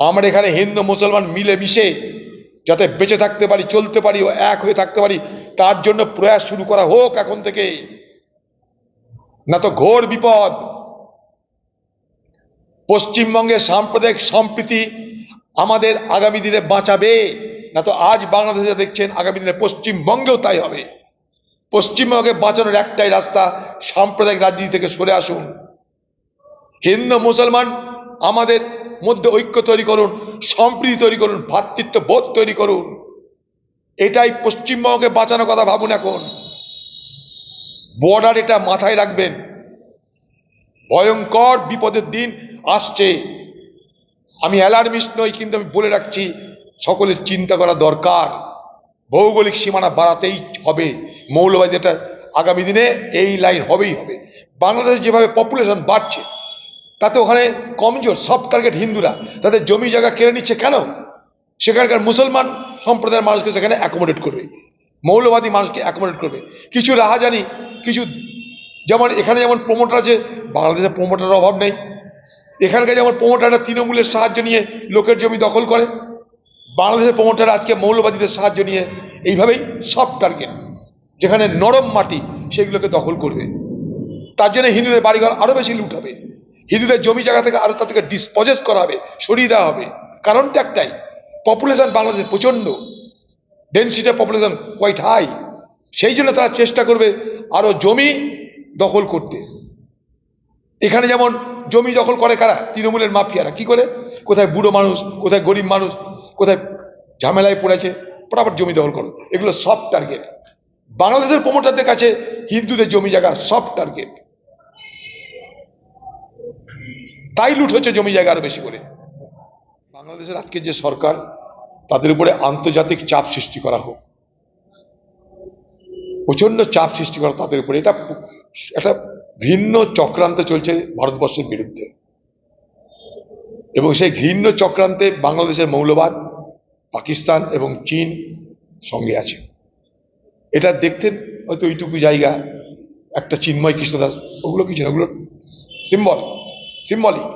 আমরা এখানে হিন্দু, মুসলমান মিলে মিশে যাতে বেঁচে থাকতে পারি, চলতে পারি ও এক হয়ে থাকতে পারি, তার জন্য প্রয়াস শুরু করা হোক এখন থেকে। না তো ঘোর বিপদ। পশ্চিমবঙ্গের সাম্প্রদায়িক সম্প্রীতি আমাদের আগামী দিনে বাঁচাবে। না তো আজ বাংলাদেশে দেখছেন, আগামী দিনে পশ্চিমবঙ্গেও তাই হবে। পশ্চিমবঙ্গে বাঁচানোর একটাই রাস্তা, সাম্প্রদায়িক রাজনীতি থেকে সরে আসুন। হিন্দু, মুসলমান আমাদের মধ্যে ঐক্য তৈরি করুন, সম্প্রীতি তৈরি করুন ভ্রাতৃত্ব বোধ তৈরি করুন। এটাই পশ্চিমবঙ্গকে বাঁচানোর কথা ভাবুন এখন। বর্ডার এটা মাথায় রাখবেন। ভয়ঙ্কর বিপদের দিন আসছে। আমি অ্যালার্মিস্ট নই, কিন্তু আমি বলে রাখছি, সকলের চিন্তা করা দরকার। ভৌগোলিক সীমানা বাড়াতেই হবে। মৌলবাদী এটা আগামী দিনে এই লাইন হবেই হবে। বাংলাদেশ যেভাবে পপুলেশন বাড়ছে তাতে ওখানে কমজোর সব টার্গেট হিন্দুরা। তাদের জমি জায়গা কেড়ে নিচ্ছে কেন? সেখানকার মুসলমান সম্প্রদায়ের মানুষকে সেখানে অ্যাকোমোডেট করবে। মৌলবাদী মানুষকে অ্যাকোমোডেট করবে। কিছু রাহাজানি, কিছু যেমন এখানে যেমন প্রমোটার আছে, বাংলাদেশে প্রমোটারের অভাব নেই। এখানকার যেমন প্রমোটাররা তৃণমূলের সাহায্য নিয়ে লোকের জমি দখল করে, বাংলাদেশের প্রমোটার আজকে মৌলবাদীদের সাহায্য নিয়ে এইভাবেই সব টার্গেট যেখানে নরম মাটি, সেগুলোকে দখল করবে। তার জন্য হিন্দুদের বাড়িঘর আরও বেশি লুট হবে। হিন্দুদের জমি জায়গা থেকে আরও তার থেকে ডিসপজেস করা হবে, সরিয়ে দেওয়া হবে। কারণটা একটাই পপুলেশন বাংলাদেশে প্রচণ্ড ডেন্সিটি পপুলেশন কোয়াইট হাই সেই জন্য তারা চেষ্টা করবে আরও জমি দখল করতে। এখানে যেমন জমি দখল করে কারা? তৃণমূলের মাফিয়ারা। কি করে? কোথায় বুড়ো মানুষ, কোথায় গরিব মানুষ, কোথায় ঝামেলায় পড়েছে ফটাফট জমি দখল করো। এগুলো সব টার্গেট বাংলাদেশের প্রমোটারদের কাছে হিন্দুদের জমি জায়গা সব টার্গেট তাই লুট হচ্ছে জমি জায়গা আরও বেশি করে। বাংলাদেশের আজকের যে সরকার, তাদের উপরে আন্তর্জাতিক চাপ সৃষ্টি করা হোক। প্রচণ্ড চাপ সৃষ্টি করা তাদের উপরে। এটা একটা ঘৃণ্য চক্রান্ত চলছে ভারতবর্ষের বিরুদ্ধে। এবং সেই ঘৃণ্য চক্রান্তে বাংলাদেশের মৌলবাদ, পাকিস্তান এবং চীন সঙ্গে আছে। এটা দেখতেন হয়তো ওইটুকু জায়গা, একটা চিন্ময় কৃষ্ণদাস, ওগুলো কিছু না ওগুলো সিম্বল সিম্বলিক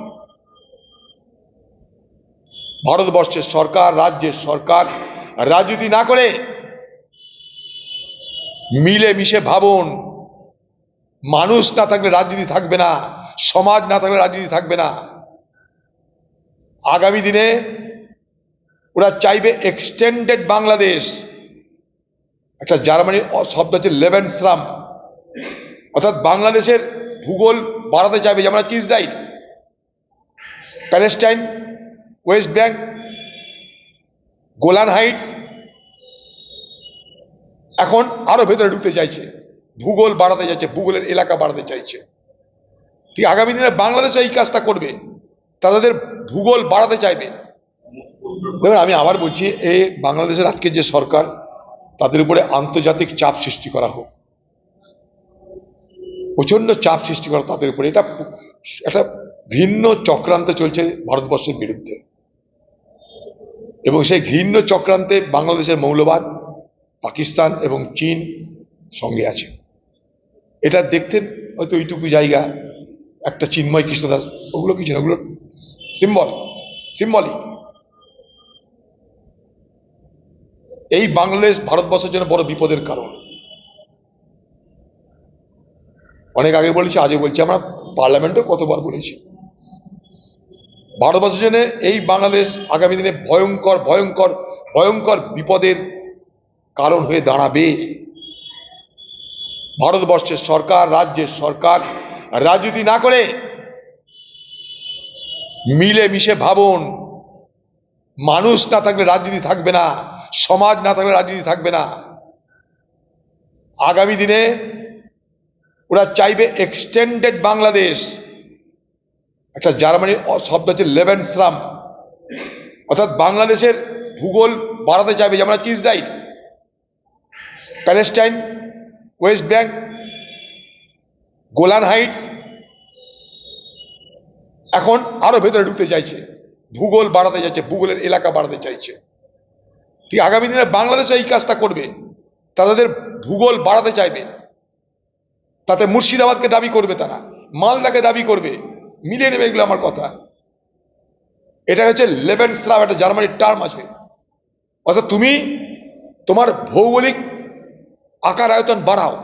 ভারতবর্ষের সরকার, রাজ্যের সরকার, রাজনীতি না করে মিলে মিশে ভাবুন। মানুষ না থাকলে রাজনীতি থাকবে না, সমাজ না থাকলে রাজনীতি থাকবে না। আগামী দিনে ওরা চাইবে এক্সটেন্ডেড বাংলাদেশ। একটা জার্মানির শব্দ হচ্ছে লেভেনশ্রাম অর্থাৎ বাংলাদেশের ভূগোল বাড়াতে চাইবে, যেমন আজকে Israel Palestine West Bank Golan Heights এখন আরও ভেতরে ঢুকতে চাইছে। ভূগোল বাড়াতে চাইছে, ভূগোলের এলাকা বাড়াতে চাইছে। ঠিক আগামী দিনে বাংলাদেশ এই কাজটা করবে? তাদের ভূগোল বাড়াতে চাইবে? এবার আমি আবার বলছি এই বাংলাদেশের আজকের যে সরকার, তাদের উপরে আন্তর্জাতিক চাপ সৃষ্টি করা হোক। প্রচণ্ড চাপ সৃষ্টি করা তাদের উপরে। এটা একটা ঘৃণ্য চক্রান্ত চলছে ভারতবর্ষের বিরুদ্ধে। এবং সেই ঘৃণ্য চক্রান্তে বাংলাদেশের মৌলবাদ, পাকিস্তান এবং চীন সঙ্গে আছে। এটা দেখতেন হয়তো ওইটুকু জায়গা, একটা চিন্ময় কৃষ্ণদাস ওগুলো কিছু না ওগুলো সিম্বল, সিম্বলিক। এই বাংলাদেশ ভারতবর্ষের জন্য বড় বিপদের কারণ। অনেক আগে বলেছি, আজও বলছি, আমরা পার্লামেন্টেও কতবার বলেছি। ভারতবর্ষের জন্য এই বাংলাদেশ আগামী দিনে ভয়ঙ্কর ভয়ঙ্কর ভয়ঙ্কর বিপদের কারণ হয়ে দাঁড়াবে। ভারতবর্ষের সরকার, রাজ্যের সরকার, রাজনীতি না করে মিলে মিশে ভাবুন। মানুষ না থাকলে রাজনীতি থাকবে না, সমাজ না থাকলে রাজনীতি থাকবে না। আগামী দিনে ওরা চাইবে এক্সটেন্ডেড বাংলাদেশ। একটা জার্মানির শব্দ হচ্ছে লেভেনশ্রাম অর্থাৎ বাংলাদেশের ভূগোল বাড়াতে চাইবে, যেমন আজকে Israel. Palestine West Bank Golan Heights এখন আরও ভেতরে ঢুকতে চাইছে। ভূগোল বাড়াতে চাইছে, ভূগোলের এলাকা বাড়াতে চাইছে। ঠিক আগামী দিনে বাংলাদেশ এই কাজটা করবে। তাদের ভূগোল বাড়াতে চাইবে। তাতে মুর্শিদাবাদকে দাবি করবে তারা, মালদাকে দাবি করবে। মিলিয়ে নেবে এগুলো আমার কথা। এটা হচ্ছে লেভেন স্লাব একটা জার্মানির টার্ম আছে। অর্থাৎ তুমি তোমার ভৌগোলিক আকার আয়তন বাড়াও।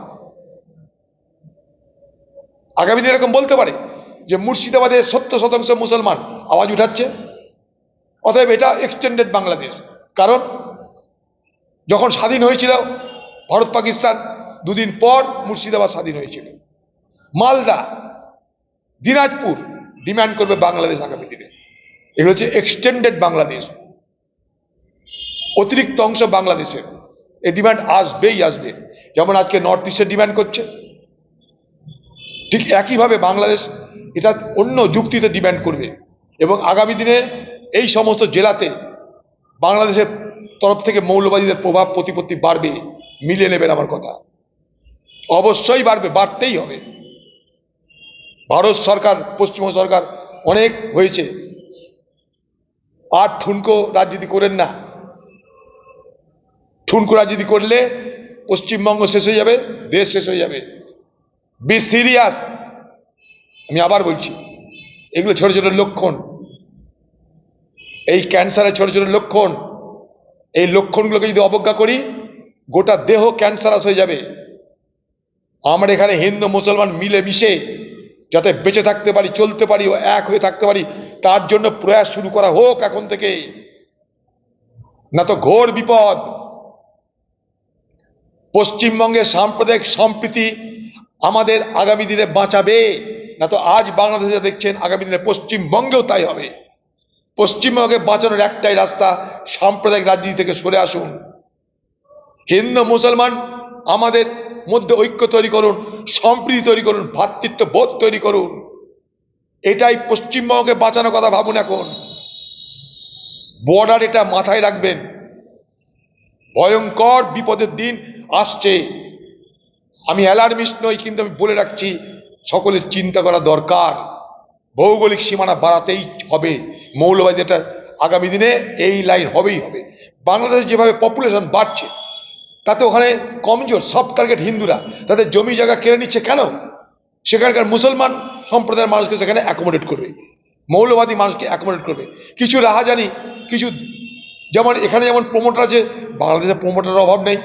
আগামী দিনে এরকম বলতে পারে যে মুর্শিদাবাদে সত্তর শতাংশ মুসলমান আওয়াজ উঠাচ্ছে। অতএব এটা এক্সটেন্ডেড বাংলাদেশ। কারণ যখন স্বাধীন হয়েছিল ভারত পাকিস্তান দুদিন পর মুর্শিদাবাদ স্বাধীন হয়েছিল। মালদা, দিনাজপুর ডিমান্ড করবে বাংলাদেশ আগামী দিনে। এগুলো হচ্ছে এক্সটেন্ডেড বাংলাদেশ। অতিরিক্ত অংশ বাংলাদেশের। এই ডিমান্ড আসবেই আসবে। যেমন আজকে নর্থ ইস্টের ডিমান্ড করছে। ঠিক একইভাবে বাংলাদেশ এটা অন্য যুক্তিতে ডিমান্ড করবে। এবং আগামী দিনে এই সমস্ত জেলাতে বাংলাদেশের তরফ থেকে মৌলবাদীদের প্রভাব, প্রতিপত্তি বাড়বে। মিলিয়ে নেবেন আমার কথা। অবশ্যই বাড়বে, বাড়তেই হবে। ভারত সরকার, পশ্চিমবঙ্গ সরকার অনেক হয়েছে। আর ঠুনকো রাজনীতি করেন না। ঠুনকো রাজনীতি করলে পশ্চিমবঙ্গ শেষ হয়ে যাবে, দেশ শেষ হয়ে যাবে। বি সিরিয়াস আমি আবার বলছি, এগুলো ছোট ছোট লক্ষণ। এই ক্যান্সারের ছোট ছোট লক্ষণ, এই লক্ষণগুলোকে যদি অবজ্ঞা করি, গোটা দেহ ক্যান্সারাস হয়ে যাবে। আমরা এখানে হিন্দু, মুসলমান মিলে মিশে যাতে বেঁচে থাকতে পারি, চলতে পারি ও এক হয়ে থাকতে পারি, তার জন্য প্রয়াস শুরু করা হোক এখন থেকে। না তো ঘোর বিপদ। পশ্চিমবঙ্গের সাম্প্রদায়িক সম্প্রীতি আমাদের আগামী দিনে বাঁচাবে। না তো আজ বাংলাদেশে দেখছেন, আগামী দিনে পশ্চিমবঙ্গেও তাই হবে। পশ্চিমবঙ্গে বাঁচানোর একটাই রাস্তা, সাম্প্রদায়িক রাজনীতি থেকে সরে আসুন। হিন্দু, মুসলমান আমাদের মধ্যে ঐক্য তৈরি করুন, সম্প্রীতি তৈরি করুন ভ্রাতৃত্ব বোধ তৈরি করুন। এটাই পশ্চিমবঙ্গকে বাঁচানোর কথা ভাবুন এখন। বর্ডার এটা মাথায় রাখবেন। ভয়ঙ্কর বিপদের দিন আসছে। আমি অ্যালার্মিস্ট নই, কিন্তু আমি বলে রাখছি, সকলের চিন্তা করা দরকার। ভৌগোলিক সীমানা বাড়াতেই হবে। মৌলবাদী এটা আগামী দিনে এই লাইন হবেই হবে। বাংলাদেশ যেভাবে পপুলেশন বাড়ছে তাতে ওখানে কমজোর সফট টার্গেট হিন্দুরা। তাদের জমি জায়গা কেড়ে নিচ্ছে কেন? সেখানকার মুসলমান সম্প্রদায়ের মানুষকে সেখানে অ্যাকোমোডেট করবে। মৌলবাদী মানুষকে অ্যাকোমোডেট করবে। কিছু রাহাজানি, কিছু যেমন এখানে যেমন প্রমোটার আছে, বাংলাদেশে প্রমোটারের অভাব নেই।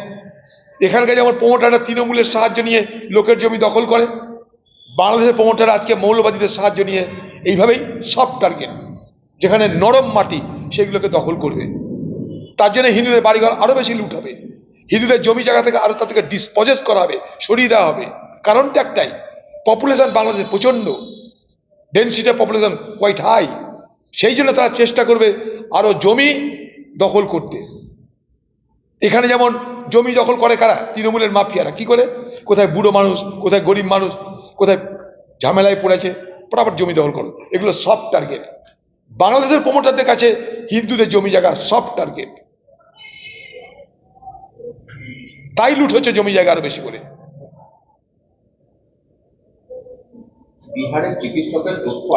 এখানকার যেমন প্রমোটাররা তৃণমূলের সাহায্য নিয়ে লোকের জমি দখল করে, বাংলাদেশের প্রমোটার আজকে মৌলবাদীদের সাহায্য নিয়ে এইভাবেই সব টার্গেট যেখানে নরম মাটি, সেগুলোকে দখল করবে। তার জন্য হিন্দুদের বাড়িঘর আরও বেশি লুট হবে। হিন্দুদের জমি জায়গা থেকে আরও তাদেরকে ডিসপজেস করা হবে সরিয়ে দেওয়া হবে। কারণটা একটাই পপুলেশন বাংলাদেশে প্রচণ্ড ডেন্সিটি পপুলেশন কোয়াইট হাই সেই জন্য তারা চেষ্টা করবে আরও জমি দখল করতে। এখানে যেমন জমি দখল করে কারা? তৃণমূলের মাফিয়ারা। কি করে? কোথায় বুড়ো মানুষ, কোথায় গরিব মানুষ, কোথায় ঝামেলায় পড়েছে ফটাফট জমি দখল করো। এগুলো সব টার্গেট বাংলাদেশের প্রমোটারদের কাছে হিন্দুদের জমি জায়গা সব টার্গেট তাই লুট হচ্ছে জমি জায়গা আরও বেশি করে। বিহারের চিকিৎসকের তথ্য